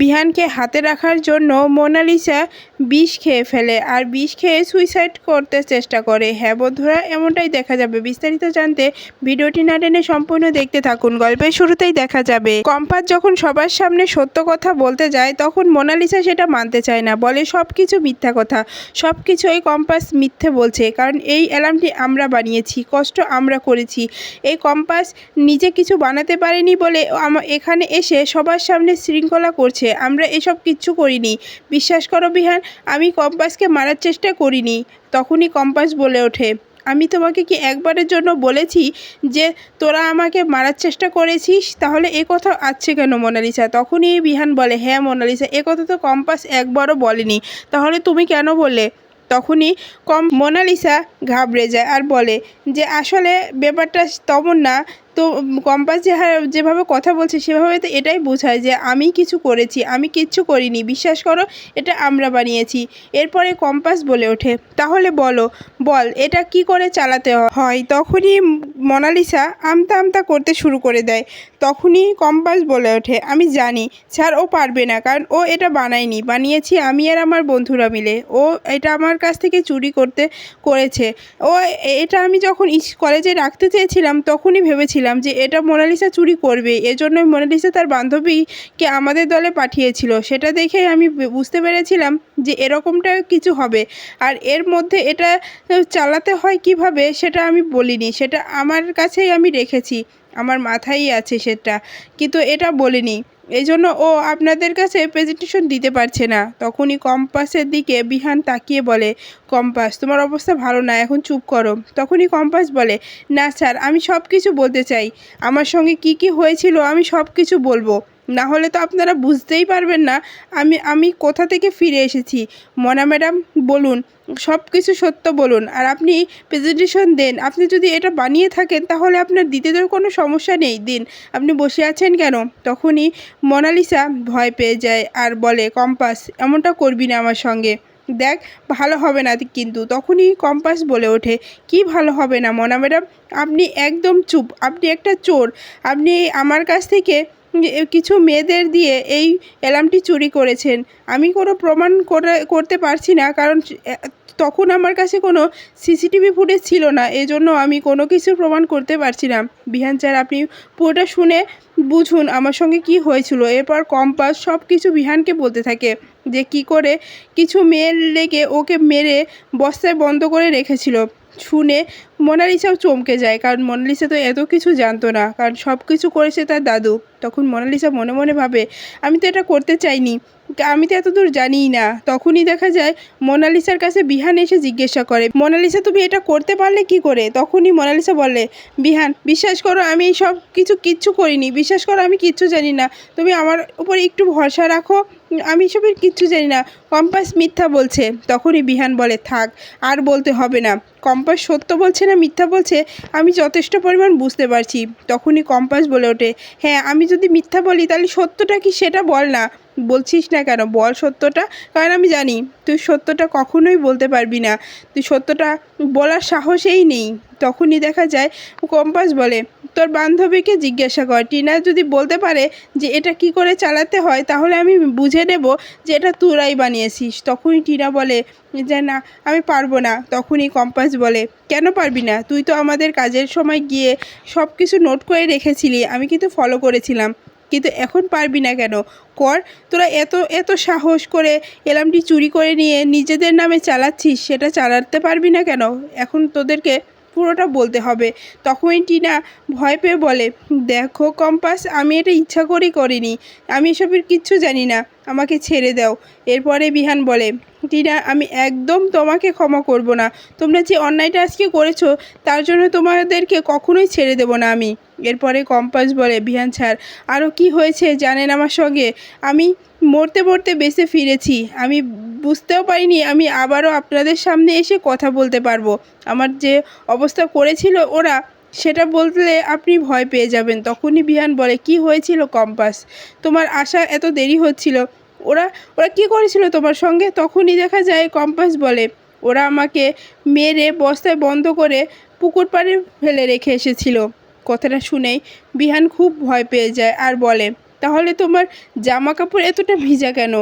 বিহানকে হাতে রাখার জন্য মোনালিসা বিষ খেয়ে ফেলে আর বিষ খেয়ে সুইসাইড করতে চেষ্টা করে। হ্যাঁ বন্ধুরা, এমনটাই দেখা যাবে। বিস্তারিত জানতে ভিডিওটি না টেনে সম্পূর্ণ দেখতে থাকুন। গল্পের শুরুতেই দেখা যাবে, কম্পাস যখন সবার সামনে সত্য কথা বলতে যায়, তখন মোনালিসা সেটা মানতে চায় না। বলে সব কিছু মিথ্যা কথা। সব কিছু ওই কম্পাস মিথ্যে বলছে, কারণ এই অ্যালার্মটি আমরা বানিয়েছি, কষ্ট আমরা করেছি। এই কম্পাস নিজে কিছু বানাতে পারেনি বলে এখানে এসে সবার সামনে শৃঙ্খলা করছে। আমরা এসব কিচ্ছু করিনি। বিশ্বাস করো বিহান, আমি কম্পাসকে মারার চেষ্টা করিনি। তখনই কম্পাস বলে ওঠে, আমি তোমাকে কি একবারের জন্য বলেছি যে তোরা আমাকে মারার চেষ্টা করেছিস? তাহলে এ কথা আছে কেন মোনালিসা? তখনই বিহান বলে হ্যাঁ মোনালিসা, এ কথা তো কম্পাস একবারও বলেনি। তাহলে তুমি কেন বললে? তখনই কম, মোনালিসা ঘাবড়ে যায় আর বলে যে, আসলে ব্যাপারটা তেমন না তো কম্পাস যে যেভাবে কথা বলছে, সেভাবে তো এটাই বোঝায় যে আমি কিছু করেছি, আমি কিচ্ছু করিনি। বিশ্বাস করো, এটা আমরা বানিয়েছি। এরপরে কম্পাস বলে ওঠে। তাহলে বলো, বল, এটা কি করে চালাতে হয়? তখনই মোনালিসা আমতা আমতা করতে শুরু করে দেয়। তখনই কম্পাস বলে ওঠে, আমি জানি, স্যার, ও পারবে না, কারণ ও এটা বানায়নি, বানিয়েছি আমি আর আমার বন্ধুরা মিলে। ও এটা আমার কাছ থেকে চুরি করতে করেছে। ও এটা আমি যখন কলেজে রাখতে চেয়েছিলাম, তখনই ভেবেছিলাম যে এটা মোনালিসা চুরি করবে। এজন্যই মোনালিসা তার বান্ধবীকে আমাদের দলে পাঠিয়েছিল। সেটা দেখেই আমি বুঝতে পেরেছিলাম যে এরকমটা কিছু হবে। আর এর মধ্যে এটা চালাতে হয় কীভাবে, সেটা আমি বলিনি। সেটা আমার কাছেই আমি রেখেছি। আমার মাথায় আছে সেটা। কিন্তু এটা বলিনি। এই জন্য ও আপনাদের কাছে প্রেজেন্টেশন দিতে পারছে না। তখনই কম্পাসের দিকে বিহান তাকিয়ে বলে, কম্পাস, তোমার অবস্থা ভালো না, এখন চুপ করো। তখনই কম্পাস বলে, না স্যার, আমি সব কিছু বলতে চাই। আমার সঙ্গে কি কি হয়েছিল আমি সব কিছু বলব। না হলে তো আপনারা বুঝতেই পারবেন না। আমি আমি কোথা থেকে ফিরে এসেছি? মনা ম্যাডাম, বলুন সব কিছু সত্য বলুন। আর আপনি প্রেজেন্টেশন দেন। আপনি যদি এটা বানিয়ে থাকেন, তাহলে আপনার দিতে তো কোনো সমস্যা নেই। দিন, আপনি বসে আছেন কেন? তখনই মোনালিসা ভয় পেয়ে যায় আর বলে, কম্পাস, এমনটা করবি না আমার সঙ্গে। দেখ, ভালো হবে না কিন্তু। তখনই কম্পাস বলে ওঠে, কি ভালো হবে না মনা ম্যাডাম? আপনি একদম চুপ। আপনি একটা চোর। আপনি আমার কাছ থেকে কিছু মেয়েদের দিয়ে এই অ্যালার্মটি চুরি করেছেন। আমি কোনো প্রমাণ করে, করতে পারছি না, কারণ তখন আমার কাছে কোনো সিসিটিভি ফুটেজ ছিল না, এজন্য আমি কোনো কিছু প্রমাণ করতে পারছি না। বিহান স্যার, আপনি পুরোটা শুনে বুঝুন আমার সঙ্গে কি হয়েছিল। এরপর কম্পাস সব কিছু বিহানকে বলতে থাকে যে কি করে কিছু মেয়ের লেগে ওকে মেরে বস্তায় বন্ধ করে রেখেছিল। শুনে মোনালিসাও চমকে যায়, কারণ মোনালিসা তো এত কিছু জানতো না, কারণ সব কিছু করেছে তার দাদু। তখন মোনালিসা মনে মনে ভাবে, আমি তো এটা করতে চাইনি। আমি তো এতদূর জানিই না। তখনই দেখা যায় মোনালিসার কাছে বিহান এসে জিজ্ঞাসা করে, মোনালিসা, তুমি এটা করতে পারলে কি করে? তখনই মোনালিসা বলে, বিহান, বিশ্বাস করো, আমি এই সব কিছু কিচ্ছু করিনি। বিশ্বাস করো, আমি কিচ্ছু জানি না। তুমি আমার উপর একটু ভরসা রাখো। আমি সবের কিচ্ছু জানি না। কম্পাস মিথ্যা বলছে। তখনই বিহান বলে, থাক, আর বলতে হবে না। কম্পাস সত্য বলছে না মিথ্যা বলছে, আমি যথেষ্ট পরিমাণ বুঝতে পারছি। তখনই কম্পাস বলে ওঠে হ্যাঁ আমি যদি মিথ্যা বলি, তাহলে সত্যটা কি সেটা বল না। বলছিস না কেন? বল সত্যটা। কারণ আমি জানি, তুই সত্যটা কখনোই বলতে পারবি না। তুই সত্যটা বলার সাহসেই নেই। তখনই দেখা যায়, কম্পাস বলে, তোর বান্ধবীকে জিজ্ঞাসা কর। টিনা যদি বলতে পারে যে এটা কি করে চালাতে হয়, তাহলে আমি বুঝে নেব যে এটা তোরাই বানিয়েছিস। তখনই টিনা বলে, যে না, আমি পারব না। তখনই কম্পাস বলে, কেন পারবি না? তুই তো আমাদের কাজের সময় গিয়ে সব কিছু নোট করে রেখেছিলি। আমি কিন্তু ফলো করেছিলাম। কিন্তু এখন পারবি না কেন? কর, তোরা এত এত সাহস করে এলামটি চুরি করে নিয়ে নিজেদের নামে চালাচ্ছিস, সেটা চালাতে পারবি না কেন? এখন তোদেরকে পুরোটা বলতে হবে। তখনই টিনা ভয় পেয়ে বলে, দেখো কম্পাস, আমি এটা ইচ্ছা করেই করিনি। আমি এসবের কিচ্ছু জানি না। আমাকে ছেড়ে দাও। এরপরে বিহান বলে, টিনা, আমি একদম তোমাকে ক্ষমা করব না। তোমরা যে অন্যায়টা আজকে করেছ, তার জন্য তোমাদেরকে কখনোই ছেড়ে দেব না আমি। এরপরে কম্পাস বলে, বিহান ছাড় আরও কি হয়েছে জানেন আমার সঙ্গে? আমি মরতে মরতে বেঁচে ফিরেছি। আমি বুঝতেও পারিনি, আমি আবারও আপনাদের সামনে এসে কথা বলতে পারব। আমার যে অবস্থা করেছিল ওরা, সেটা বললে আপনি ভয় পেয়ে যাবেন। তখনই বিহান বলে, কি হয়েছিল কম্পাস? তোমার আসা এত দেরি হচ্ছিল। ওরা ওরা কি করেছিল তোমার সঙ্গে? তখনই দেখা যায় কম্পাস বলে, ওরা আমাকে মেরে বস্তায় বন্ধ করে পুকুর পাড়ে ফেলে রেখে এসেছিল। কথাটা শুনেই বিহান খুব ভয় পেয়ে যায় আর বলে, তাহলে তোমার জামা কাপড় এতটা ভিজা কেন?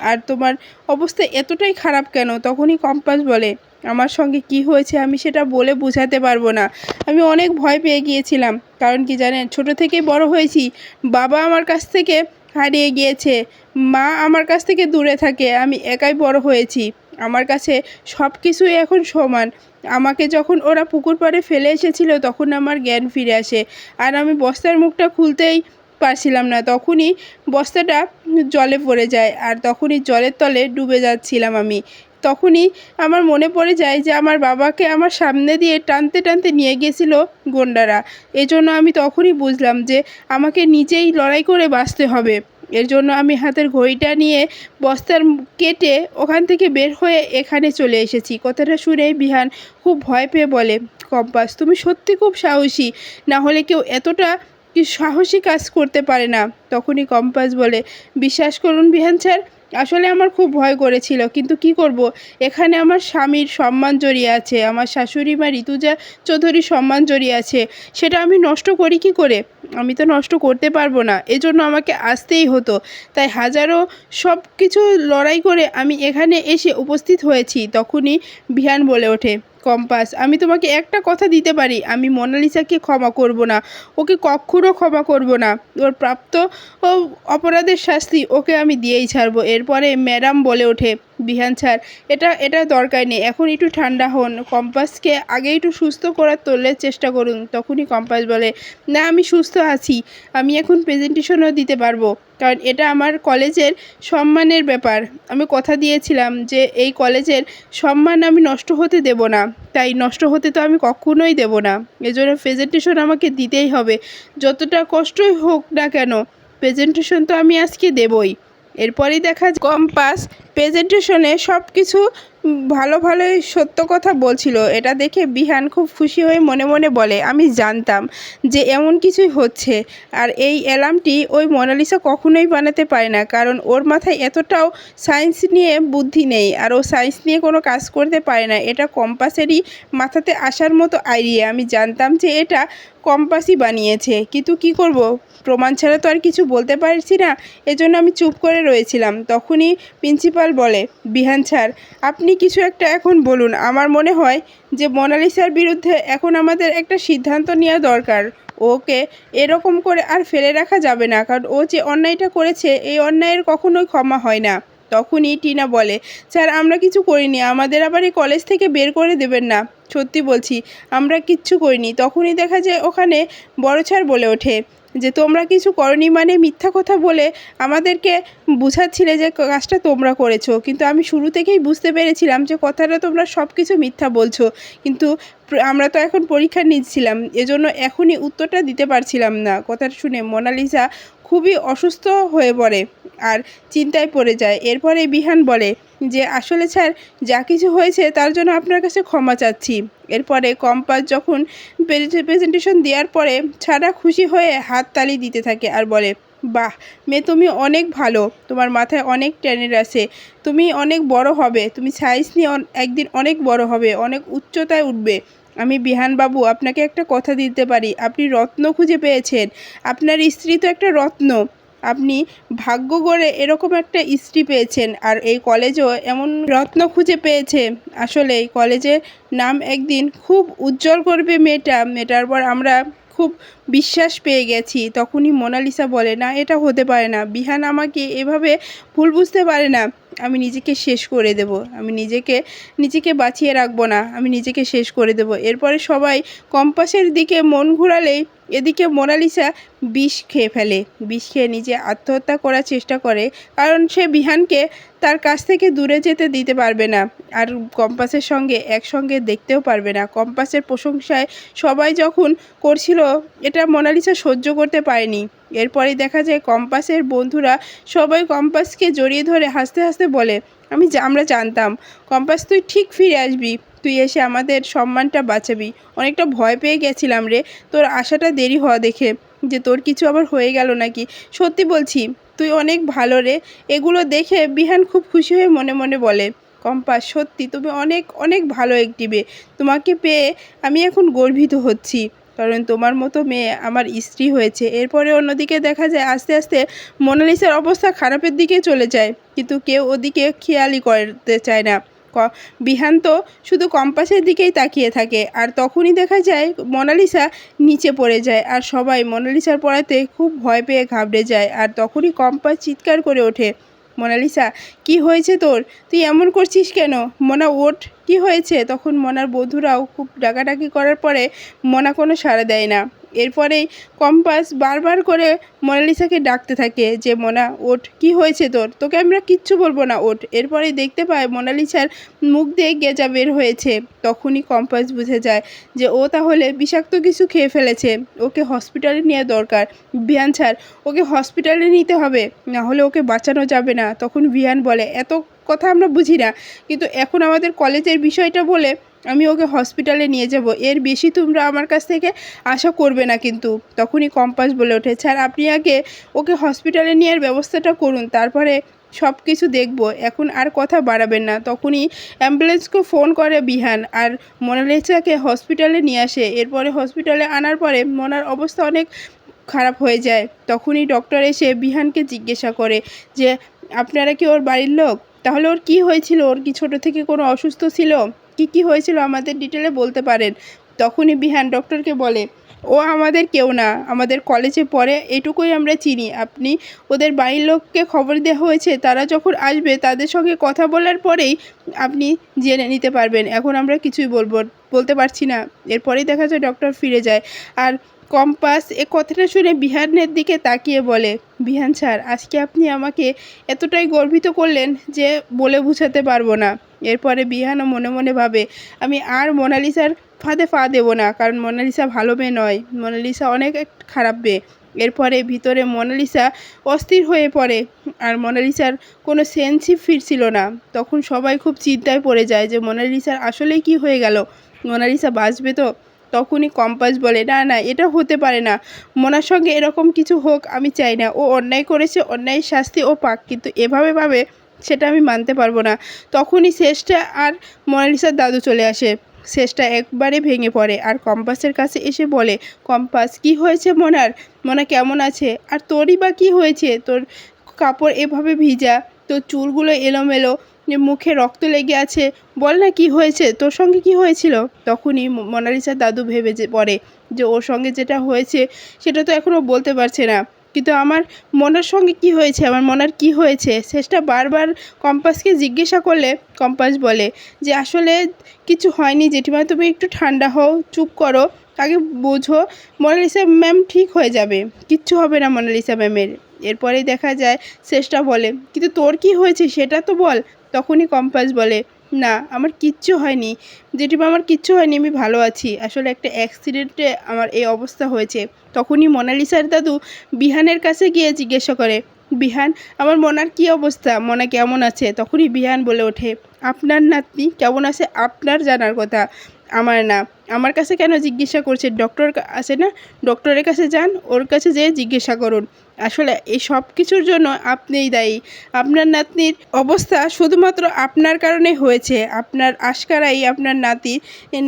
আর তোমার অবস্থা এতটাই খারাপ কেন? তখনই কম্পাস বলে, আমার সঙ্গে কি হয়েছে আমি সেটা বলে বোঝাতে পারব না। আমি অনেক ভয় পেয়ে গিয়েছিলাম। কারণ কি জানেন, ছোট থেকেই বড় হয়েছি। বাবা আমার কাছ থেকে হারিয়ে গিয়েছে। মা আমার কাছ থেকে দূরে থাকে। আমি একাই বড় হয়েছি। আমার কাছে সব কিছুই এখন সমান। আমাকে যখন ওরা পুকুর পাড়ে ফেলে এসেছিল, তখন আমার জ্ঞান ফিরে আসে। আর আমি বস্তার মুখটা খুলতেই পারছিলাম না। তখনই বস্তাটা জলে পড়ে যায় আর তখনই জলের তলে ডুবে যাচ্ছিলাম আমি। তখনই আমার মনে পড়ে যায় যে আমার বাবাকে আমার সামনে দিয়ে টানতে টানতে নিয়ে গেছিল গন্ডারা। এজন্য আমি তখনই বুঝলাম যে আমাকে নিজেই লড়াই করে বাঁচতে হবে। এর জন্য আমি হাতের ঘড়িটা নিয়ে বস্তার কেটে ওখান থেকে বের হয়ে এখানে চলে এসেছি। কথাটা শুনে বিহান খুব ভয় পেয়ে বলে, কম্পাস, তুমি সত্যি খুব সাহসী। না হলে কেউ এতটা কি সাহসী কাজ করতে পারে না। তখনই কম্পাস বলে, বিশ্বাস করুন বিহান স্যার আসলে আমার খুব ভয় করেছিল, কিন্তু কি করব? এখানে আমার স্বামীর সম্মান জড়িয়ে আছে, আমার শাশুড়ি মা ঋতুজা চৌধুরীর সম্মান জড়িয়ে আছে, সেটা আমি নষ্ট করি কি করে? আমি তো নষ্ট করতে পারব না, এজন্য আমাকে আসতেই হতো। তাই হাজারো সব কিছু লড়াই করে আমি এখানে এসে উপস্থিত হয়েছি, তখনই বিহান বলে ওঠে কম্পাস। আমি তোমাকে একটা কথা দিতে পারি, আমি মোনালিসাকে ক্ষমা করব না, ওকে কখনো ক্ষমা করব না। ওর প্রাপ্ত ও অপরাধের শাস্তি ওকে আমি দিয়েই ছাড়বো। এরপরে ম্যাডাম বলে ওঠে বিহান ছাড় এটা এটা দরকার নেই। এখন একটু ঠান্ডা হন, কম্পাসকে আগে একটু সুস্থ করার তোলার চেষ্টা করুন, তখনই কম্পাস বলে। না, আমি সুস্থ আছি, আমি এখন প্রেজেন্টেশনও দিতে পারব, কারণ এটা আমার কলেজের সম্মানের ব্যাপার। আমি কথা দিয়েছিলাম যে এই কলেজের সম্মান আমি নষ্ট হতে দেব না, তাই নষ্ট হতে তো আমি কখনোই দেব না। এজন্য প্রেজেন্টেশন আমাকে দিতেই হবে, যতটা কষ্টই হোক না কেন প্রেজেন্টেশন তো আমি আজকে দেবই। এরপরেই দেখা কম্পাস প্রেজেন্টেশনে সব কিছু ভালো ভালোই সত্য কথা বলছিল। এটা দেখে বিহান খুব খুশি হয়ে মনে মনে বলে, আমি জানতাম যে এমন কিছুই হচ্ছে। আর এই অ্যালার্মটি ওই মোনালিসা কখনোই বানাতে পারে না, কারণ ওর মাথায় এতটাও সায়েন্স নিয়ে বুদ্ধি নেই আর ও সায়েন্স নিয়ে কোনো কাজ করতে পারে না। এটা কম্পাসেরই মাথাতে আসার মতো আইডিয়া। আমি জানতাম যে এটা কম্পাসই বানিয়েছে। কিন্তু কি করব? প্রমাণ ছাড়া তো আর কিছু বলতে পারছি না। এজন্য আমি চুপ করে রয়েছিলাম। তখনই প্রিন্সিপাল বলে, বিহান স্যার, আপনি কিছু একটা এখন বলুন। আমার মনে হয় যে মোনালিসার বিরুদ্ধে এখন আমাদের একটা সিদ্ধান্ত নেওয়া দরকার। ওকে এরকম করে আর ফেলে রাখা যাবে না, কারণ ও যে অন্যায়টা করেছে, এই অন্যায়ের কখনোই ক্ষমা হয় না। তখনই টিনা বলে, স্যার, আমরা কিছু করিনি। আমাদের আবার এই কলেজ থেকে বের করে দেবেন না। সত্যি বলছি, আমরা কিচ্ছু করিনি। তখনই দেখা যায় ওখানে বড় স্যার বলে ওঠে। যে তোমরা কিছু করনি মানে মিথ্যা কথা বলে আমাদেরকে বুঝাচ্ছিলে যে কাজটা তোমরা করেছ। কিন্তু আমি শুরু থেকেই বুঝতে পেরেছিলাম যে কথাটা তোমরা সব কিছু মিথ্যা বলছো। কিন্তু আমরা তো এখন পরীক্ষা নিচ্ছিলাম। এজন্য এখনই উত্তরটা দিতে পারছিলাম না। কথাটা শুনে মোনালিসা খুবই অসুস্থ হয়ে পড়ে আর চিন্তায় পড়ে যায়। এরপরে বিহান বলে যে আসলে স্যার, যা কিছু হয়েছে তার জন্য আপনার কাছে ক্ষমা চাচ্ছি। এরপরে কম্পাস যখন প্রেজেন্টেশন দেওয়ার পরে ছাড়া খুশি হয়ে হাত তালি দিতে থাকে আর বলে, বাহ মেয়ে তুমি অনেক ভালো, তোমার মাথায় অনেক ট্যালেন্ট আছে, তুমি অনেক বড় হবে, তুমি সায়েন্স নিয়ে একদিন অনেক বড় হবে, অনেক উচ্চতায় উঠবে। আমি বিহান বাবু আপনাকে একটা কথা দিতে পারি, আপনি রত্ন খুঁজে পেয়েছেন, আপনার স্ত্রী তো একটা রত্ন। আপনি ভাগ্য গড়ে এরকম একটা স্ত্রী পেয়েছেন আর এই কলেজও এমন রত্ন খুঁজে পেয়েছে। আসলে এই কলেজের নাম একদিন খুব উজ্জ্বল করবে মেয়েটা। মেয়েটার পর আমরা খুব বিশ্বাস পেয়ে গেছি। তখনই মোনালিসা বলে, না, এটা হতে পারে না। বিহান আমাকে এভাবে ভুল বুঝতে পারে না। আমি নিজেকে শেষ করে দেব। আমি নিজেকে নিজেকে বাঁচিয়ে রাখব না। আমি নিজেকে শেষ করে দেব। এরপরে সবাই কম্পাসের দিকে মন ঘোরালেই এদিকে মোনালিসা বিষ খেয়ে ফেলে। বিষ খেয়ে নিজে আত্মহত্যা করার চেষ্টা করে, কারণ সে বিহানকে তার কাছ থেকে দূরে যেতে দিতে পারবে না। আর কম্পাসের সঙ্গে একসঙ্গে দেখতেও পারবে না। কম্পাসের প্রশংসায় সবাই যখন করছিল, এটা মোনালিসা সহ্য করতে পারেনি। এরপরে দেখা যায় কম্পাসের বন্ধুরা সবাই কম্পাসকে জড়িয়ে ধরে হাসতে হাসতে বলে, আমি আমরা জানতাম। কম্পাস, তুই ঠিক ফিরে আসবি। তুই এসে আমাদের সম্মানটা বাঁচাবি। অনেকটা ভয় পেয়ে গেছিলাম রে। তোর আশাটা দেরি হওয়া দেখে যে তোর কিছু আবার হয়ে গেল নাকি? সত্যি বলছি, তুই অনেক ভালো রে। এগুলো দেখে বিহান খুব খুশি হয়ে মনে মনে বলে কম্পাস সত্যি তুমি অনেক অনেক ভালো একটি মেয়ে। তোমাকে পেয়ে আমি এখন গর্বিত হচ্ছি। কারণ তোমার মতো মেয়ে আমার স্ত্রী হয়েছে। এরপরে অন্যদিকে দেখা যায় আস্তে আস্তে মোনালিসার অবস্থা খারাপের দিকে চলে যায়। কিন্তু কেউ ওদিকে খেয়ালই করতে চায় না। বিহান তো শুধু কম্পাসের দিকেই তাকিয়ে থাকে আর তখনই দেখা যায় মোনালিসা নিচে পড়ে যায় আর সবাই মোনালিসার পড়াতে খুব ভয় পেয়ে ঘাবড়ে যায় আর তখনই কম্পাস চিৎকার করে ওঠে, মোনালিসা, কি হয়েছে তোর? তুই এমন করছিস কেন? মোনা, ওঠ, কি হয়েছে? তখন মোনার বন্ধুরাও খুব ডাকাডাকি করার পরে মোনা কোনো সাড়া দেয় না। এরপরেই কম্পাস বারবার করে মোনালিসাকে ডাকতে থাকে যে, মোনা, ওঠ, কি হয়েছে তোর? তোকে আমরা কিচ্ছু বলব না, ওঠ। এরপরেই দেখতে পায় মোনালিসার মুখ দিয়ে গেজা বের হয়েছে। তখনই কম্পাস বুঝে যায় যে, ও তাহলে বিষাক্ত কিছু খেয়ে ফেলেছে। ওকে হসপিটালে নেওয়া দরকার। বিহান ছাড় ওকে হসপিটালে নিতে হবে। না হলে ওকে বাঁচানো যাবে না। তখন বিহান বলে, এত কথা আমরা বুঝি না। কিন্তু এখন আমাদের কলেজের বিষয়টা বলে আমি ওকে হসপিটালে নিয়ে যাব। এর বেশি তোমরা আমার কাছ থেকে আশা করবে না কিন্তু। তখনই কম্পাস বলে ওঠে, স্যার, আপনি আগে ওকে হসপিটালে নেওয়ার ব্যবস্থাটা করুন, তারপরে সব কিছু দেখব। এখন আর কথা বাড়াবেন না। তখনই অ্যাম্বুলেন্সকে ফোন করে বিহান আর মোনালিসাকে হসপিটালে নিয়ে আসে। এরপরে হসপিটালে আনার পরে মোনার অবস্থা অনেক খারাপ হয়ে যায়। তখনই ডক্টর এসে বিহানকে জিজ্ঞাসা করে যে, আপনারা কি ওর বাড়ির লোক? তাহলে ওর কি হয়েছিল? ওর কি ছোট থেকে কোনো অসুস্থ ছিল? কি কি হয়েছিল আমাদের ডিটেলে বলতে পারেন। তখনই বিহান ডক্টরকে বলে, ও আমাদের কেউ না, আমাদের কলেজে পড়ে, এটুকুই আমরা চিনি। আপনি ওদের বাড়ির লোককে খবর দেওয়া হয়েছে, তারা যখন আসবে, তাদের সঙ্গে কথা বলার পরেই আপনি জেনে নিতে পারবেন। এখন আমরা কিছুই বলব, বলতে পারছি না। এরপরেই দেখা যায় ডক্টর ফিরে যায়। আর কম্পাস, এ কথাটা শুনে বিহানের দিকে তাকিয়ে বলে, বিহান স্যার, আজকে আপনি আমাকে এতটাই গর্বিত করলেন যে বলে বুঝাতে পারব না। এরপরে বিহানও মনে মনে ভাবে, আমি আর মোনালিসার ফাঁদে পা দেবো না, কারণ মোনালিসা ভালো মেয়ে নয়। মোনালিসা অনেক খারাপ মেয়ে। এরপরে ভিতরে মোনালিসা অস্থির হয়ে পড়ে, আর মোনালিসার কোনো সেন্সই ফিরছিল না। তখন সবাই খুব চিন্তায় পড়ে যায় যে, মোনালিসার আসলেই কি হয়ে গেল? মোনালিসা বাঁচবে তো? তখনই কম্পাস বলে, না না, এটা হতে পারে না। মোনার সঙ্গে এরকম কিছু হোক, আমি চাই না। ও অন্যায় করেছে, অন্যায় শাস্তি ও পাক, কিন্তু এভাবে ভাবে সেটা আমি মানতে পারব না। তখনই শেষটা আর মোনালিসার দাদু চলে আসে। শেষটা একবারে ভেঙে পড়ে আর কম্পাসের কাছে এসে বলে, কম্পাস, কি হয়েছে মোনার? মোনা কেমন আছে? আর তোরই বা কি হয়েছে? তোর কাপড় এভাবে ভিজা, তোর চুলগুলো এলোমেলো মুখে রক্ত লেগে আছে, বল না কি হয়েছে, তোর সঙ্গে কি হয়েছিল? তখনই মোনালিসার দাদু ভেবে যে, পড়ে যে, ওর সঙ্গে যেটা হয়েছে, সেটা তো এখনও বলতে পারছে না। কিন্তু আমার মনার সঙ্গে কি হয়েছে, আমার মনার কি হয়েছে, শেষটা বারবার কম্পাসকে জিজ্ঞাসা করলে কম্পাস বলে যে, আসলে কিছু হয়নি জেঠিমা, তুমি একটু ঠান্ডা হও, চুপ করো, আগে বোঝো, মোনালিসা ম্যাম ঠিক হয়ে যাবে। কিচ্ছু হবে না মোনালিসা ম্যামের। এরপরেই দেখা যায়, শেষটা বলে, কিন্তু তোর কি হয়েছে সেটা তো বল তখনই কম্পাস বলে, না, আমার কিচ্ছু হয়নি। জেঠিমা আমার কিচ্ছু হয়নি, আমি ভালো আছি। আসলে একটা অ্যাক্সিডেন্টে আমার এই অবস্থা হয়েছে। তখনই মোনালিসার দাদু বিহানের কাছে গিয়ে জিজ্ঞাসা করে, বিহান, আমার মনার কি অবস্থা? মনা কেমন আছে? তখনই বিহান বলে ওঠে, আপনার নাতনি কেমন আছে আপনার জানার কথা। আমার না। আমার কাছে কেন জিজ্ঞাসা করছে ডক্টর আছে না? ডক্টরের কাছে যান, ওর কাছে যেয়ে জিজ্ঞাসা করুন। আসলে এই সব কিছুর জন্য আপনিই দায়ী। আপনার নাতনির অবস্থা শুধুমাত্র আপনার কারণে হয়েছে। আপনার আশকারাই আপনার নাতি।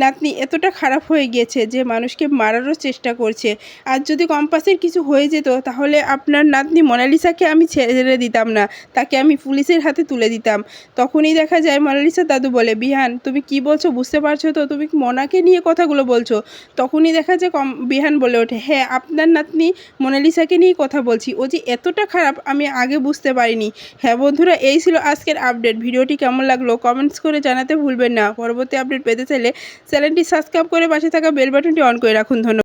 নাতনি এতটা খারাপ হয়ে গিয়েছে যে মানুষকে মারারও চেষ্টা করছে। আর যদি কম্পাসের কিছু হয়ে যেত, তাহলে আপনার নাতনি মোনালিসাকে আমি ছেড়ে দিতাম না। তাকে আমি পুলিশের হাতে তুলে দিতাম। তখনই দেখা যায় মোনালিসা দাদু বলে, বিহান, তুমি কি বলছো? বুঝতে পারছ তো? তুমি মোনাকে নিয়ে কথাগুলো বলছো? তখনই দেখা যায় কম বিহান বলে ওঠে হ্যাঁ আপনার নাতনি মোনালিসাকে নিয়ে কথা বলছি, ও যে এতটা খারাপ, আমি আগে বুঝতে পারিনি। হ্যাঁ বন্ধুরা, এই ছিল আজকের আপডেট। ভিডিওটি কেমন লাগল কমেন্টস করে জানাতে ভুলবেন না। পরবর্তী আপডেট পেতে চাইলে চ্যানেলটি সাবস্ক্রাইব করে পাশে থাকা বেল বাটনটি অন করে রাখুন। ধন্যবাদ।